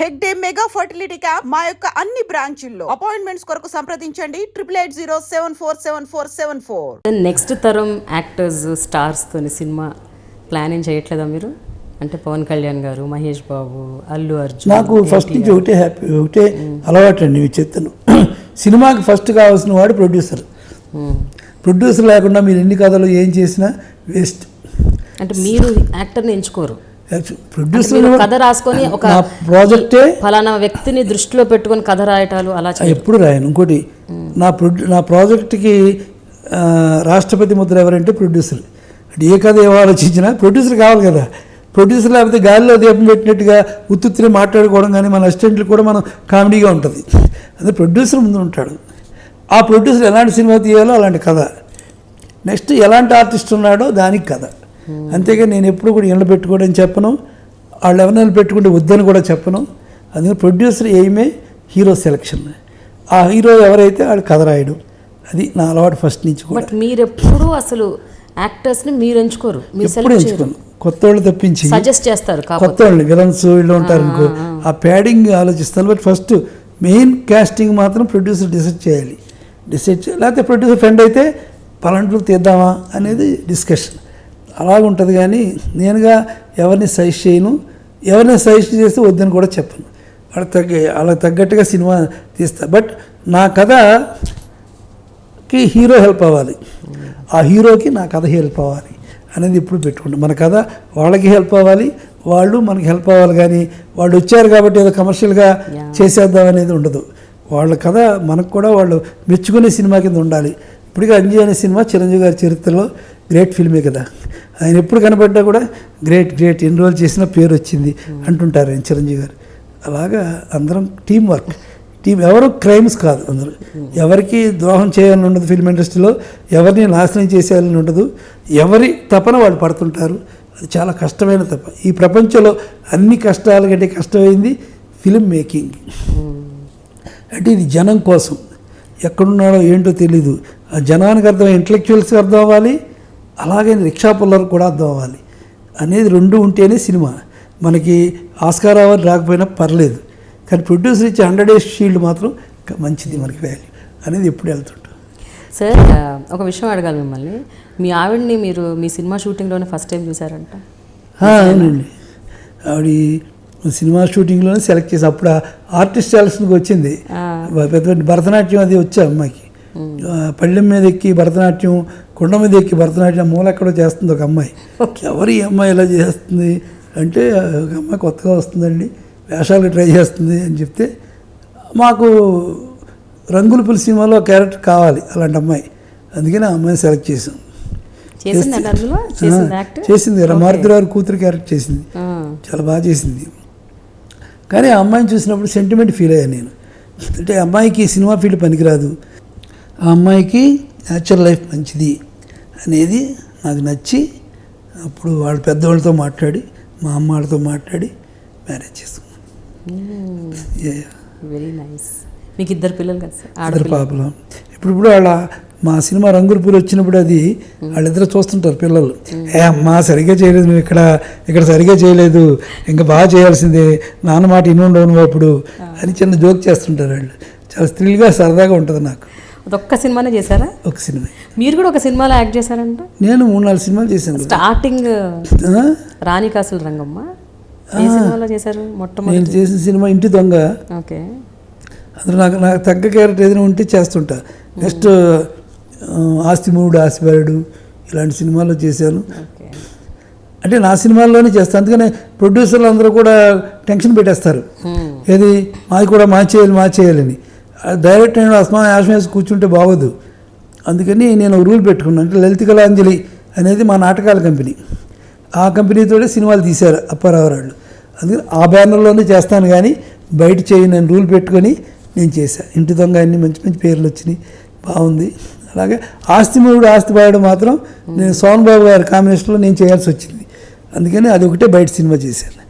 Hegde mega fertility camp మా యొక్క అన్ని బ్రాంచుల్లో. అపాయింట్మెంట్స్ కొరకు సంప్రదించండి. Triple eight zero seven four seven four seven four next తరం యాక్టర్స్ స్టార్స్తోని సినిమా ప్లానింగ్ చేయట్లేదా మీరు? అంటే పవన్ కళ్యాణ్ గారు మహేష్ బాబు అల్లు అర్జున్ నాకు ఫస్ట్ నుంచి ఒకటే హ్యాపీ ఒకటే అలవాటు అండి మీ చెప్తాను సినిమాకి ఫస్ట్ కావాల్సిన వాడు ప్రొడ్యూసర్. ప్రొడ్యూసర్ లేకుండా మీరు ఎన్ని కథలు ఏం చేసినా వేస్ట్ అంటే మీరు యాక్టర్ని ఎంచుకోరు. ప్రొడ్యూసర్ కథ రాసుకొని ఒక ప్రాజెక్టే ఫలానా వ్యక్తిని దృష్టిలో పెట్టుకొని కథ రాయటాలు అలా ఎప్పుడు రాయను. ఇంకోటి నా ప్రొడ్యూ నా ప్రాజెక్ట్కి రాష్ట్రపతి ముద్ర ఎవరంటే ప్రొడ్యూసర్. అంటే ఏ కథ ఏం ఆలోచించినా ప్రొడ్యూసర్ కావాలి కదా. ప్రొడ్యూసర్ లేకపోతే గాలిలో దీపం పెట్టినట్టుగా ఉత్తుత్తిని మాట్లాడుకోవడం కానీ మన అసిస్టెంట్లు కూడా మనం కామెడీగా ఉంటుంది. అదే ప్రొడ్యూసర్ ముందు ఉంటాడు. ఆ ప్రొడ్యూసర్ ఎలాంటి సినిమా తీయాలో అలాంటి కథ. నెక్స్ట్ ఎలాంటి ఆర్టిస్ట్ ఉన్నాడో దానికి కథ. అంతేగా నేను ఎప్పుడు కూడా ఇళ్ళ పెట్టుకోవడం చెప్పను. వాళ్ళు ఎవరినైనా పెట్టుకుంటే వద్దని కూడా చెప్పను. అందుకని ప్రొడ్యూసర్ ఎయిమే హీరో సెలక్షన్. ఆ హీరో ఎవరైతే వాళ్ళు కథ రాయడం అది నా అలవాటు ఫస్ట్ నుంచి కూడా. బట్ మీరు ఎప్పుడూ అసలు యాక్టర్స్ని మీరు ఎంచుకోరు. మీరు ఎప్పుడు ఎంచుకోను. కొత్త వాళ్ళు తప్పించి సజెస్ట్ చేస్తారు కొత్త వాళ్ళు విలన్స్ వీళ్ళు ఉంటారు అనుకో. ఆ. ప్యాడింగ్ ఆలోచిస్తాను బట్ ఫస్ట్ మెయిన్ క్యాస్టింగ్ మాత్రం ప్రొడ్యూసర్ డిసైడ్ చేయాలి. డిసైడ్ చేయాలి లేకపోతే ప్రొడ్యూసర్ ఫ్రెండ్ అయితే పలాంటిలో తీద్దామా అనేది డిస్కషన్. అలాగ ఉంటుంది కానీ నేనుగా ఎవరిని సజెస్ట్ చేయను. ఎవరిని సజెస్ట్ చేస్తే వద్దని కూడా చెప్పను. వాళ్ళకి తగ్గ వాళ్ళకి తగ్గట్టుగా సినిమా తీస్తా. బట్ నా కథకి హీరో హెల్ప్ అవ్వాలి. ఆ హీరోకి నా కథ హెల్ప్ అవ్వాలి అనేది ఇప్పుడు పెట్టుకుంటాం. మన కథ వాళ్ళకి హెల్ప్ అవ్వాలి వాళ్ళు మనకి హెల్ప్ అవ్వాలి కానీ వాళ్ళు వచ్చారు కాబట్టి ఏదో కమర్షియల్గా చేసేద్దాం అనేది ఉండదు. వాళ్ళ కథ మనకు కూడా వాళ్ళు మెచ్చుకునే సినిమా కింద ఉండాలి. ఇప్పటికీ అంజీ అనే సినిమా చిరంజీవి గారి చరిత్రలో గ్రేట్ ఫిల్మే కదా. ఆయన ఎప్పుడు కనపడ్డా కూడా గ్రేట్ గ్రేట్ ఎన్ని రోజులు చేసిన పేరు వచ్చింది అంటుంటారు ఆయన చిరంజీవి గారు. అలాగా అందరం టీం వర్క్ టీం ఎవరు క్రైమ్స్ కాదు అందరూ. ఎవరికి ద్రోహం చేయాలని ఉండదు ఫిల్మ్ ఇండస్ట్రీలో ఎవరిని నాశనం చేసేయాలని ఉండదు. ఎవరి తపన వాళ్ళు పడుతుంటారు. అది చాలా కష్టమైన తప ఈ ప్రపంచంలో అన్ని కష్టాల కంటే కష్టమైంది ఫిల్మ్ మేకింగ్ అంటే ఇది జనం కోసం. ఎక్కడున్నాడో ఏంటో తెలీదు. ఆ జనానికి అర్థం ఇంటలెక్చువల్స్కి అర్థం అవ్వాలి. అలాగే రిక్షా పుల్లర్కి కూడా అర్థం అవ్వాలి అనేది రెండు ఉంటేనే సినిమా. మనకి ఆస్కార్ అవార్డు రాకపోయినా పర్లేదు. కానీ ప్రొడ్యూసర్ ఇచ్చే హండ్రెడ్ డేస్ షీల్డ్ మాత్రం మంచిది మనకి వాల్యూ అనేది ఎప్పుడు వెళ్తుంటాం సార్ ఒక విషయం అడగాలి మిమ్మల్ని. మీ ఆవిడ్ని మీరు మీ సినిమా షూటింగ్లోనే ఫస్ట్ టైం చూసారంట అవునండి. ఆవిడ సినిమా షూటింగ్లోనే సెలెక్ట్ చేసి అప్పుడు ఆర్టిస్ట్ సెలక్షన్కి వచ్చింది. భరతనాట్యం అది వచ్చా అమ్మాయికి పళ్ళెం మీద ఎక్కి భరతనాట్యం కొండ మీద ఎక్కి భరతనాట్యం మూల ఎక్కడో చేస్తుంది ఒక అమ్మాయి. ఎవరు ఈ అమ్మాయి ఇలా చేస్తుంది? అంటే ఒక అమ్మాయి కొత్తగా వస్తుందండి వేషాలు ట్రై చేస్తుంది అని చెప్తే మాకు రంగుల పులి సినిమాలో క్యారెక్టర్ కావాలి అలాంటి అమ్మాయి. అందుకని ఆ అమ్మాయిని సెలెక్ట్ చేసాం చేసింది మారుతిరావు కూతురు క్యారెక్టర్ చేసింది. చాలా బాగా చేసింది. కానీ ఆ అమ్మాయిని చూసినప్పుడు సెంటిమెంట్ ఫీల్ అయ్యాను నేను. అంటే అమ్మాయికి సినిమా ఫీల్డ్ పనికిరాదు. ఆ అమ్మాయికి న్యాచురల్ లైఫ్ మంచిది అనేది నాకు నచ్చి అప్పుడు వాళ్ళ పెద్దవాళ్ళతో మాట్లాడి మా అమ్మ వాళ్ళతో మాట్లాడి మ్యారేజ్ చేసుకున్నాను. వెరీ నైస్ మీకు ఇద్దరు పిల్లలు కదా ఇద్దరు పాపలు. ఇప్పుడు ఇప్పుడు వాళ్ళ మా సినిమా రంగుల పూలు వచ్చినప్పుడు అది వాళ్ళిద్దరు చూస్తుంటారు పిల్లలు. ఏ అమ్మా సరిగ్గా చేయలేదు నువ్వు ఇక్కడ ఇక్కడ సరిగ్గా చేయలేదు ఇంకా బాగా చేయాల్సిందే నాన్న మాట ఇన్ని ఉండవు నువ్వు అప్పుడు అని చిన్న జోక్ చేస్తుంటారు వాళ్ళు. చాలా థ్రిల్గా సరదాగా ఉంటుంది నాకు. అదొక్క సినిమానే చేశారా? ఒక సినిమా. మీరు కూడా ఒక సినిమాలో యాక్ట్ చేశారంట? నేను మూడు నాలుగు సినిమాలు చేశాను. స్టార్టింగ్? రాణి కాసుల రంగమ్మ. ఏ సినిమాలో చేశారు మొట్టమొదటి? నేను చేసిన సినిమా ఇంటి దొంగ. ఓకే. అందులో నాకు నాకు తగ్గ క్యారెక్టర్ ఏదైనా ఉంటే చేస్తుంటా. నెక్స్ట్ ఆస్తి మూడు ఆస్తిపరుడు ఇలాంటి సినిమాల్లో చేశాను. అంటే నా సినిమాల్లోనే చేస్తాను అందుకనే ప్రొడ్యూసర్లు అందరూ కూడా టెన్షన్ పెట్టేస్తారు. ఏది? మాది కూడా మా చేయాలి మా చేయాలని డైరెక్ట్ నేను అస్మా యాశ్మేసి కూర్చుంటే బాగోదు. అందుకని నేను రూల్ పెట్టుకున్నాను. అంటే లలిత కళాంజలి అనేది మా నాటకాల కంపెనీ. ఆ కంపెనీతోనే సినిమాలు తీశారు అప్పారావు వాళ్ళు అందుకని ఆ బ్యానర్లోనే చేస్తాను కానీ బయట చేయి నేను రూల్ పెట్టుకొని నేను చేశాను ఇంటి దొంగ అన్ని మంచి మంచి పేర్లు వచ్చినాయి. బాగుంది. అలాగే ఆస్తి మూడు ఆస్తి బాయడం మాత్రం నేను సోన్ బాబు గారి కాంబినేషన్లో నేను చేయాల్సి వచ్చింది. అందుకని అది ఒకటే బయట సినిమా చేశాను.